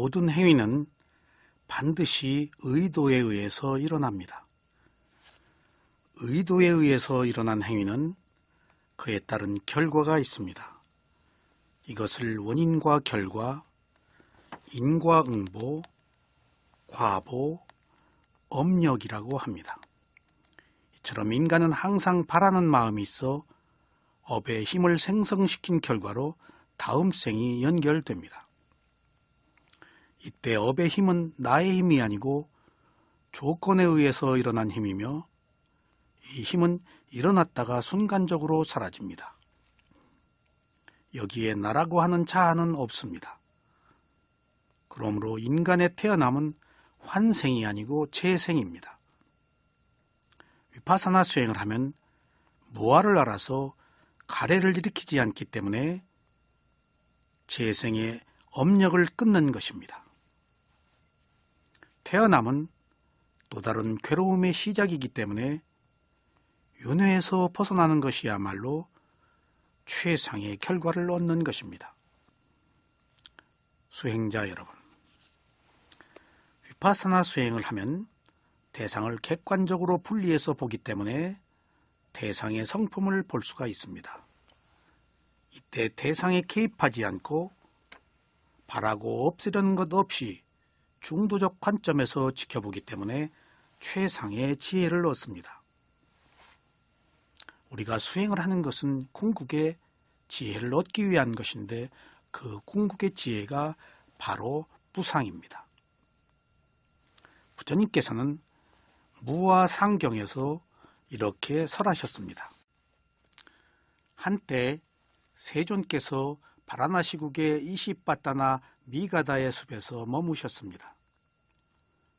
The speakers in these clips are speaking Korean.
모든 행위는 반드시 의도에 의해서 일어납니다. 의도에 의해서 일어난 행위는 그에 따른 결과가 있습니다. 이것을 원인과 결과, 인과응보, 과보, 업력이라고 합니다. 이처럼 인간은 항상 바라는 마음이 있어 업의 힘을 생성시킨 결과로 다음 생이 연결됩니다. 이때 업의 힘은 나의 힘이 아니고 조건에 의해서 일어난 힘이며 이 힘은 일어났다가 순간적으로 사라집니다. 여기에 나라고 하는 자아는 없습니다. 그러므로 인간의 태어남은 환생이 아니고 재생입니다. 위파사나 수행을 하면 무아를 알아서 가래를 일으키지 않기 때문에 재생의 업력을 끊는 것입니다. 태어남은 또 다른 괴로움의 시작이기 때문에 윤회에서 벗어나는 것이야말로 최상의 결과를 얻는 것입니다. 수행자 여러분, 위파사나 수행을 하면 대상을 객관적으로 분리해서 보기 때문에 대상의 성품을 볼 수가 있습니다. 이때 대상에 개입하지 않고 바라고 없애려는 것 없이 중도적 관점에서 지켜보기 때문에 최상의 지혜를 얻습니다. 우리가 수행을 하는 것은 궁극의 지혜를 얻기 위한 것인데 그 궁극의 지혜가 바로 부상입니다. 부처님께서는 무와 상경에서 이렇게 설하셨습니다. 한때 세존께서 바라나시국의 이시바다나 미가다의 숲에서 머무셨습니다.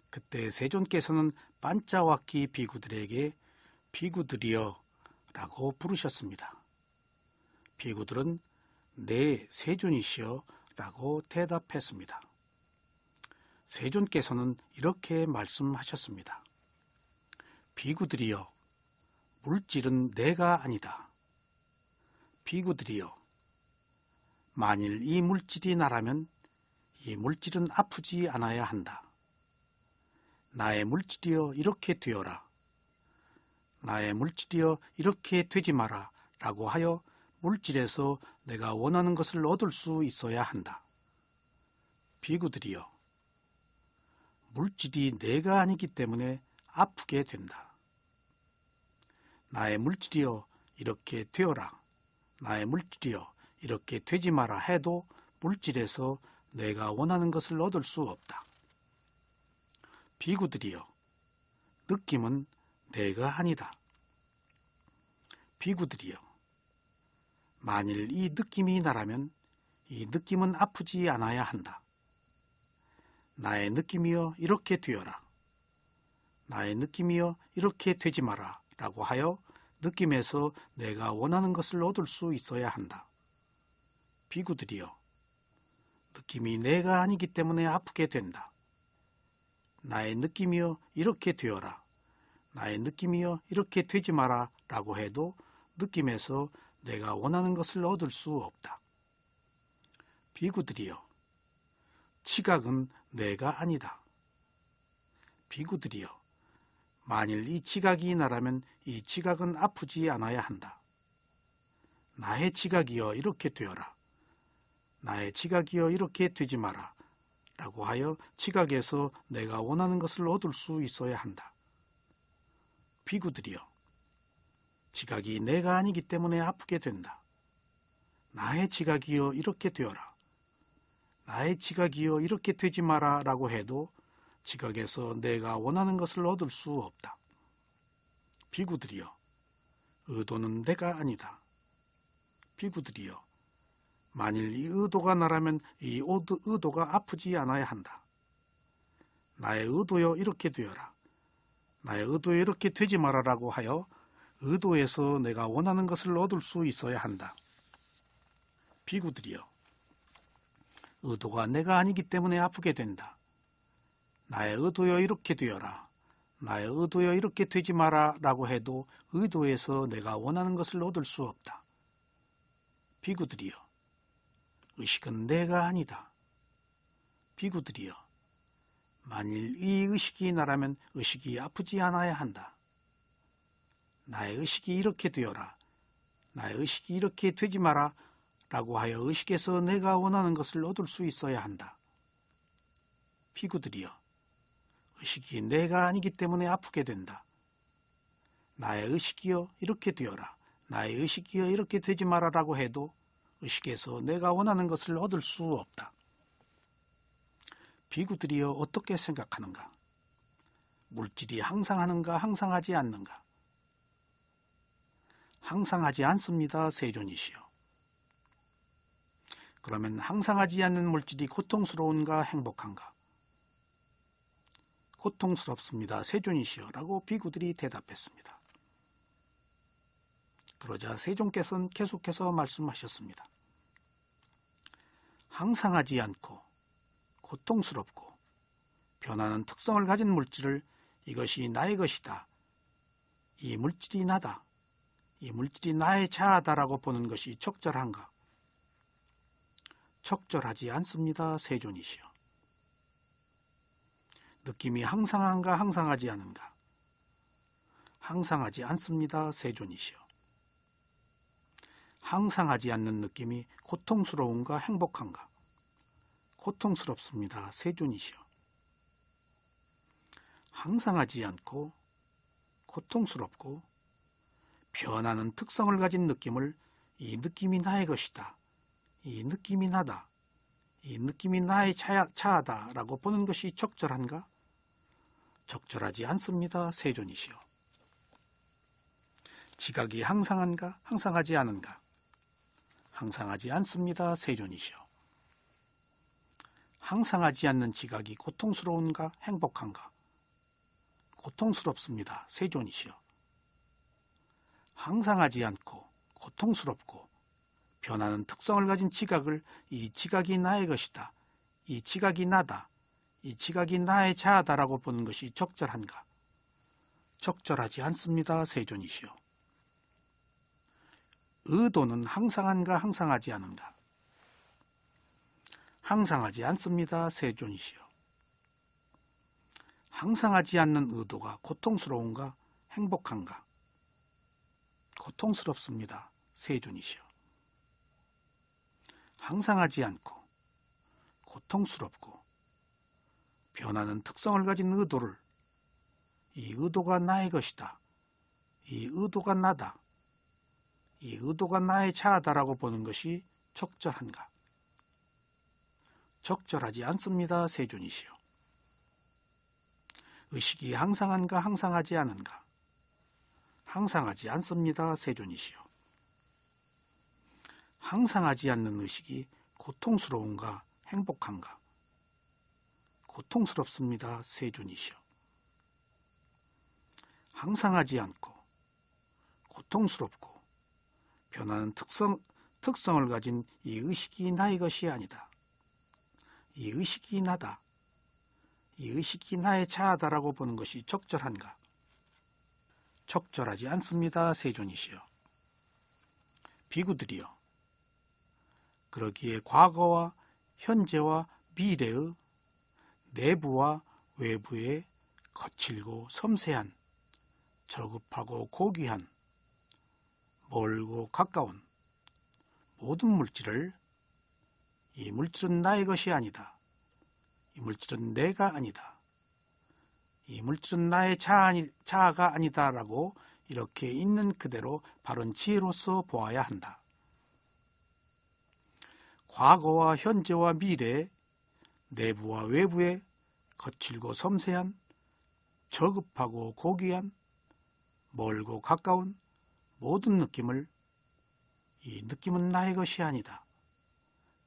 그때 세존께서는 반짜와키 비구들에게 비구들이여 라고 부르셨습니다. 비구들은 네 세존이시여 라고 대답했습니다. 세존께서는 이렇게 말씀하셨습니다. 비구들이여 물질은 내가 아니다. 비구들이여 만일 이 물질이 나라면 이 물질은 아프지 않아야 한다. 나의 물질이여 이렇게 되어라. 나의 물질이여 이렇게 되지 마라. 라고 하여 물질에서 내가 원하는 것을 얻을 수 있어야 한다. 비구들이여 물질이 내가 아니기 때문에 아프게 된다. 나의 물질이여 이렇게 되어라. 나의 물질이여 이렇게 되지 마라 해도 물질에서 내가 원하는 것을 얻을 수 없다. 비구들이여 느낌은 내가 아니다. 비구들이여 만일 이 느낌이 나라면 이 느낌은 아프지 않아야 한다. 나의 느낌이여 이렇게 되어라. 나의 느낌이여 이렇게 되지 마라. 라고 하여 느낌에서 내가 원하는 것을 얻을 수 있어야 한다. 비구들이여 느낌이 내가 아니기 때문에 아프게 된다. 나의 느낌이여 이렇게 되어라. 나의 느낌이여 이렇게 되지 마라. 라고 해도 느낌에서 내가 원하는 것을 얻을 수 없다. 비구들이여 지각은 내가 아니다. 비구들이여 만일 이 지각이 나라면 이 지각은 아프지 않아야 한다. 나의 지각이여 이렇게 되어라. 나의 지각이여 이렇게 되지 마라. 라고 하여 지각에서 내가 원하는 것을 얻을 수 있어야 한다. 비구들이여 지각이 내가 아니기 때문에 아프게 된다. 나의 지각이여 이렇게 되어라. 나의 지각이여 이렇게 되지 마라 라고 해도 지각에서 내가 원하는 것을 얻을 수 없다. 비구들이여 의도는 내가 아니다. 비구들이여 만일 이 의도가 나라면 이 의도가 아프지 않아야 한다. 나의 의도여 이렇게 되어라. 나의 의도여 이렇게 되지 말아라고 하여 의도에서 내가 원하는 것을 얻을 수 있어야 한다. 비구들이여. 의도가 내가 아니기 때문에 아프게 된다. 나의 의도여 이렇게 되어라. 나의 의도여 이렇게 되지 마라 라고 해도 의도에서 내가 원하는 것을 얻을 수 없다. 비구들이여. 의식은 내가 아니다. 비구들이여 만일 이 의식이 나라면 의식이 아프지 않아야 한다. 나의 의식이 이렇게 되어라. 나의 의식이 이렇게 되지 마라. 라고 하여 의식에서 내가 원하는 것을 얻을 수 있어야 한다. 비구들이여 의식이 내가 아니기 때문에 아프게 된다. 나의 의식이여 이렇게 되어라. 나의 의식이여 이렇게 되지 마라라고 해도 의식에서 내가 원하는 것을 얻을 수 없다. 비구들이여 어떻게 생각하는가? 물질이 항상 하는가 항상 하지 않는가? 항상 하지 않습니다. 세존이시여. 그러면 항상 하지 않는 물질이 고통스러운가 행복한가? 고통스럽습니다. 세존이시여. 라고 비구들이 대답했습니다. 그러자 세존께서는 계속해서 말씀하셨습니다. 항상하지 않고 고통스럽고 변하는 특성을 가진 물질을 이것이 나의 것이다. 이 물질이 나다. 이 물질이 나의 자아다라고 보는 것이 적절한가? 적절하지 않습니다. 세존이시여. 느낌이 항상한가 항상하지 않은가? 항상하지 않습니다. 세존이시여. 항상하지 않는 느낌이 고통스러운가 행복한가? 고통스럽습니다. 세존이시여. 항상하지 않고 고통스럽고 변하는 특성을 가진 느낌을 이 느낌이 나의 것이다. 이 느낌이 나다. 이 느낌이 나의 차, 차하다라고 보는 것이 적절한가? 적절하지 않습니다. 세존이시여. 지각이 항상한가? 항상하지 않은가? 항상하지 않습니다. 세존이시여. 항상하지 않는 지각이 고통스러운가? 행복한가? 고통스럽습니다. 세존이시여. 항상하지 않고 고통스럽고 변하는 특성을 가진 지각을 이 지각이 나의 것이다. 이 지각이 나다. 이 지각이 나의 자아다라고 보는 것이 적절한가? 적절하지 않습니다. 세존이시여. 의도는 항상한가 항상하지 않은가? 항상하지 않습니다. 세존이시여. 항상하지 않는 의도가 고통스러운가 행복한가? 고통스럽습니다. 세존이시여. 항상하지 않고 고통스럽고 변하는 특성을 가진 의도를 이 의도가 나의 것이다. 이 의도가 나다. 이 의도가 나의 자아다라고 보는 것이 적절한가? 적절하지 않습니다. 세존이시여. 의식이 항상한가 항상하지 않은가? 항상하지 않습니다. 세존이시여. 항상하지 않는 의식이 고통스러운가 행복한가? 고통스럽습니다. 세존이시여. 항상하지 않고 고통스럽고 변하는 특성, 특성을 가진 이 의식이 나의 것이 아니다. 이 의식이 나다. 이 의식이 나의 자아다라고 보는 것이 적절한가? 적절하지 않습니다. 세존이시여. 비구들이여. 그러기에 과거와 현재와 미래의 내부와 외부의 거칠고 섬세한 저급하고 고귀한 멀고 가까운 모든 물질을 이 물질은 나의 것이 아니다. 이 물질은 내가 아니다. 이 물질은 나의 자아니, 자아가 아니다라고 이렇게 있는 그대로 바른 지혜로서 보아야 한다. 과거와 현재와 미래, 내부와 외부의 거칠고 섬세한, 저급하고 고귀한, 멀고 가까운 모든 느낌을 이 느낌은 나의 것이 아니다.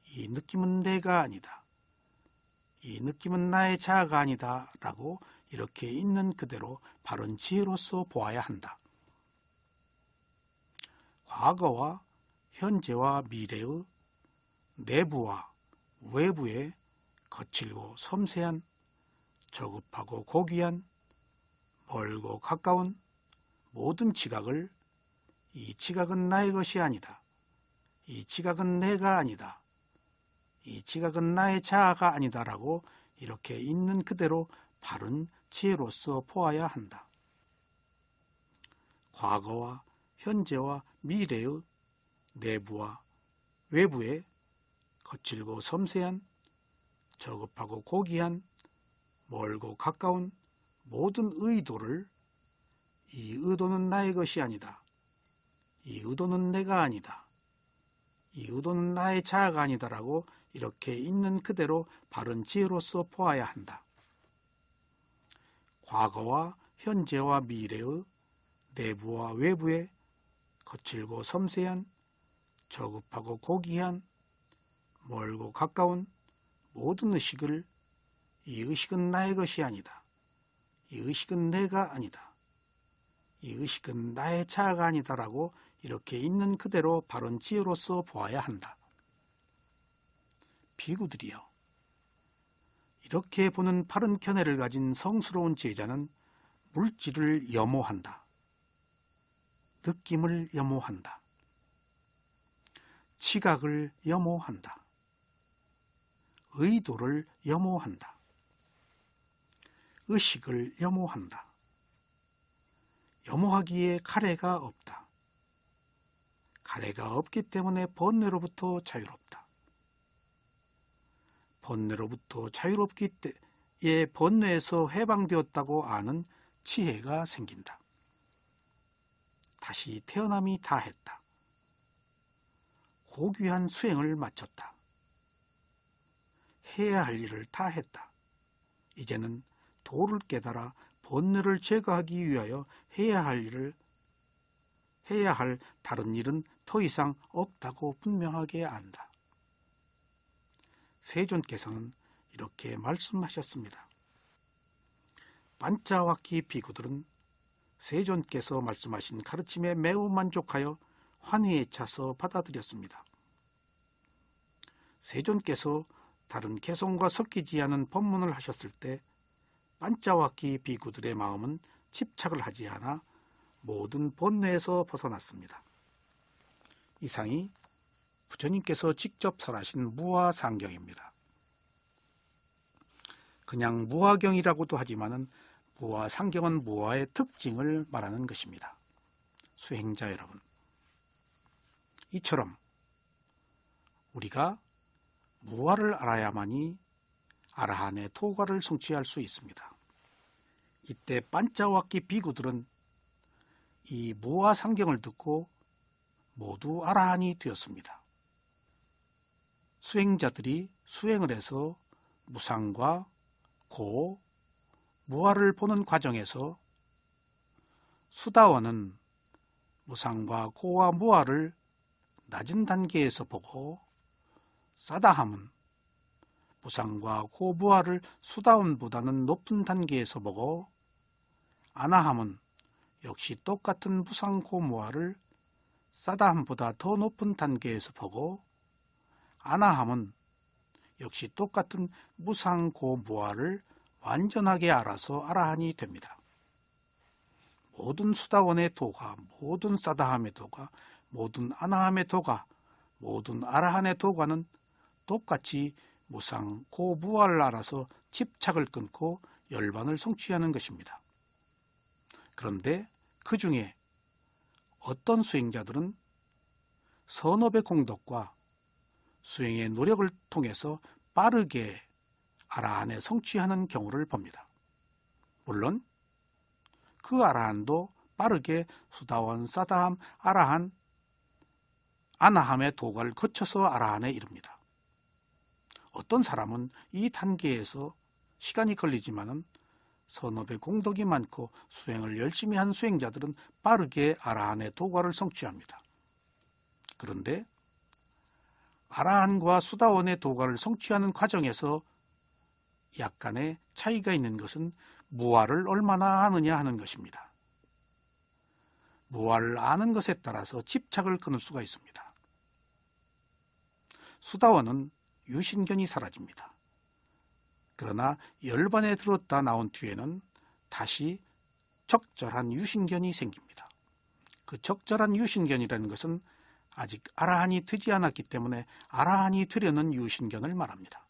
이 느낌은 내가 아니다. 이 느낌은 나의 자아가 아니다. 라고 이렇게 있는 그대로 바른 지혜로서 보아야 한다. 과거와 현재와 미래의 내부와 외부의 거칠고 섬세한 저급하고 고귀한 멀고 가까운 모든 지각을 이 지각은 나의 것이 아니다. 이 지각은 내가 아니다. 이 지각은 나의 자아가 아니다라고 이렇게 있는 그대로 바른 지혜로서 보아야 한다. 과거와 현재와 미래의 내부와 외부의 거칠고 섬세한 저급하고 고귀한 멀고 가까운 모든 의도를 이 의도는 나의 것이 아니다. 이 의도는 내가 아니다. 이 의도는 나의 자아가 아니다라고 이렇게 있는 그대로 바른 지혜로서 보아야 한다. 과거와 현재와 미래의 내부와 외부의 거칠고 섬세한 저급하고 고귀한 멀고 가까운 모든 의식을 이 의식은 나의 것이 아니다. 이 의식은 내가 아니다. 이 의식은 나의 자아가 아니다라고 이렇게 있는 그대로 바른 지혜로서 보아야 한다. 비구들이여. 이렇게 보는 바른 견해를 가진 성스러운 제자는 물질을 염호한다. 느낌을 염호한다. 지각을 염호한다. 의도를 염호한다. 의식을 염호한다. 염호하기에 가래가 없다. 가래가 없기 때문에 번뇌로부터 자유롭다. 번뇌로부터 자유롭기 때에 번뇌에서 해방되었다고 아는 지혜가 생긴다. 다시 태어남이 다했다. 고귀한 수행을 마쳤다. 해야 할 일을 다 했다. 이제는 도를 깨달아 번뇌를 제거하기 위하여 해야 할 일을 해야 할 다른 일은 더 이상 없다고 분명하게 안다. 세존께서는 이렇게 말씀하셨습니다. 반자와키 비구들은 세존께서 말씀하신 가르침에 매우 만족하여 환희에 차서 받아들였습니다. 세존께서 다른 개성과 섞이지 않은 법문을 하셨을 때 반자와키 비구들의 마음은 집착을 하지 않아 모든 번뇌에서 벗어났습니다. 이상이 부처님께서 직접 설하신 무화상경입니다. 그냥 무화경이라고도 하지만은 무화상경은 무화의 특징을 말하는 것입니다. 수행자 여러분. 이처럼 우리가 무화를 알아야만이 아라한의 토과를 성취할 수 있습니다. 이때 반자와키 비구들은 이 무화 상경을 듣고 모두 아라한이 되었습니다. 수행자들이 수행을 해서 무상과 고, 무화를 보는 과정에서 수다원은 무상과 고와 무화를 낮은 단계에서 보고 싸다함은 무상과 고부화를 수다원보다는 높은 단계에서 보고 아나함은 역시 똑같은 무상 고무화를 싸다함보다 더 높은 단계에서 보고 아나함은 역시 똑같은 무상고무화를 완전하게 알아서 아라한이 됩니다. 모든 수다원의 도가, 모든 싸다함의 도가, 모든 아나함의 도가, 모든 아라한의 도가는 똑같이 무상 고부화를 알아서 집착을 끊고 열반을 성취하는 것입니다. 그런데 그 중에 어떤 수행자들은 선업의 공덕과 수행의 노력을 통해서 빠르게 아라한에 성취하는 경우를 봅니다. 물론 그 아라한도 빠르게 수다원, 사다함, 아라한, 아나함의 도가를 거쳐서 아라한에 이릅니다. 어떤 사람은 이 단계에서 시간이 걸리지만은 선업의 공덕이 많고 수행을 열심히 한 수행자들은 빠르게 아라한의 도과를 성취합니다. 그런데 아라한과 수다원의 도과를 성취하는 과정에서 약간의 차이가 있는 것은 무화를 얼마나 아느냐 하는 것입니다. 무화를 아는 것에 따라서 집착을 끊을 수가 있습니다. 수다원은 유신견이 사라집니다. 그러나 열반에 들었다 나온 뒤에는 다시 적절한 유신견이 생깁니다. 그 적절한 유신견이라는 것은 아직 아라한이 되지 않았기 때문에 아라한이 되려는 유신견을 말합니다.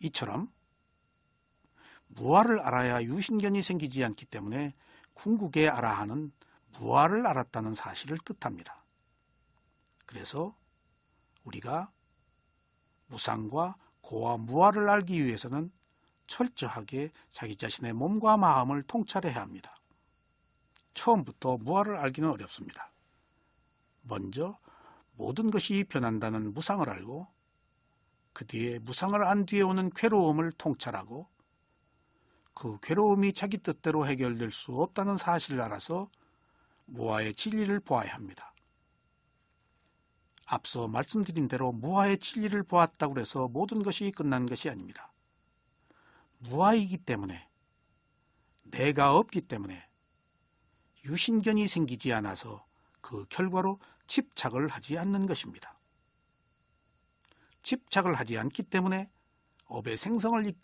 이처럼 무아를 알아야 유신견이 생기지 않기 때문에 궁극의 아라한은 무아를 알았다는 사실을 뜻합니다. 그래서 우리가 무상과 고와 무아를 알기 위해서는 철저하게 자기 자신의 몸과 마음을 통찰해야 합니다. 처음부터 무아를 알기는 어렵습니다. 먼저 모든 것이 변한다는 무상을 알고 그 뒤에 무상을 안 뒤에 오는 괴로움을 통찰하고 그 괴로움이 자기 뜻대로 해결될 수 없다는 사실을 알아서 무아의 진리를 보아야 합니다. 앞서 말씀드린 대로 무아의 진리를 보았다고 해서 모든 것이 끝난 것이 아닙니다. 무아이기 때문에 내가 없기 때문에 유신견이 생기지 않아서 그 결과로 집착을 하지 않는 것입니다. 집착을 하지 않기 때문에 업의 생성을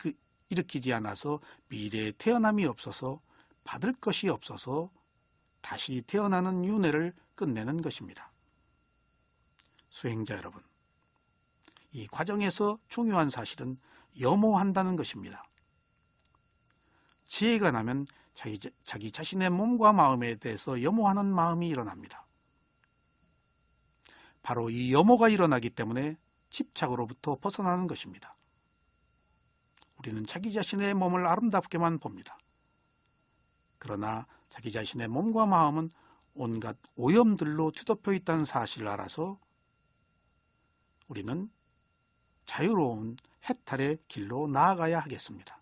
일으키지 않아서 미래에 태어남이 없어서 받을 것이 없어서 다시 태어나는 윤회를 끝내는 것입니다. 수행자 여러분, 이 과정에서 중요한 사실은 염호한다는 것입니다. 지혜가 나면 자기, 자- 자기 자신의 몸과 마음에 대해서 염호하는 마음이 일어납니다. 바로 이 염호가 일어나기 때문에 집착으로부터 벗어나는 것입니다. 우리는 자기 자신의 몸을 아름답게만 봅니다. 그러나 자기 자신의 몸과 마음은 온갖 오염들로 뒤덮여 있다는 사실을 알아서 우리는 자유로운 해탈의 길로 나아가야 하겠습니다.